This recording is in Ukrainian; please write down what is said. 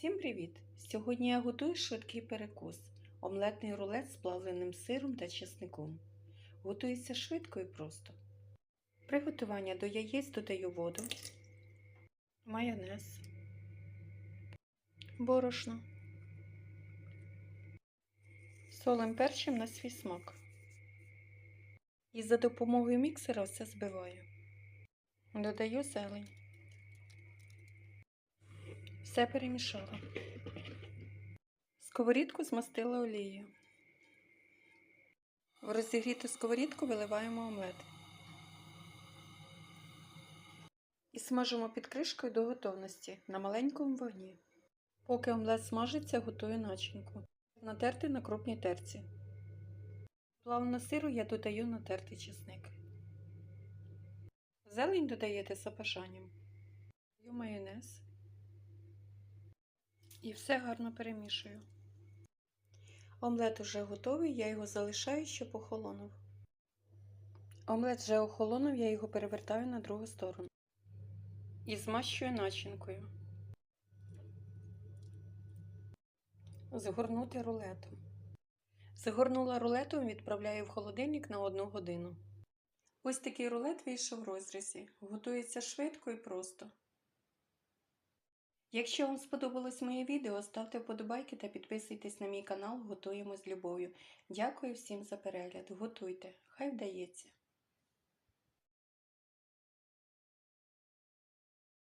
Всім привіт! Сьогодні я готую швидкий перекус омлетний рулет з плавленим сиром та чесником. Готується швидко і просто. Приготування до яєць додаю воду, майонез, борошно, солим перчим на свій смак. І за допомогою міксера все збиваю. Додаю зелень. Все перемішала. Сковорідку змастила олією. В розігріту сковорідку виливаємо омлет. І смажимо під кришкою до готовності на маленькому вогні. Поки омлет смажиться, готую начинку. Натерти на крупній терці. Плавно сиру я додаю натертий чесник. Зелень додаєте за бажанням. Даю майонез. І все гарно перемішую. Омлет уже готовий, я його залишаю, щоб охолонув. Омлет вже охолонув, я його перевертаю на другу сторону. І змащую начинкою. Згорнути рулетом. Згорнула рулетом, відправляю в холодильник на одну годину. Ось такий рулет вийшов в розрізі. Готується швидко і просто. Якщо вам сподобалось моє відео, ставте вподобайки та підписуйтесь на мій канал Готуємо з любов'ю. Дякую всім за перегляд. Готуйте, хай вдається!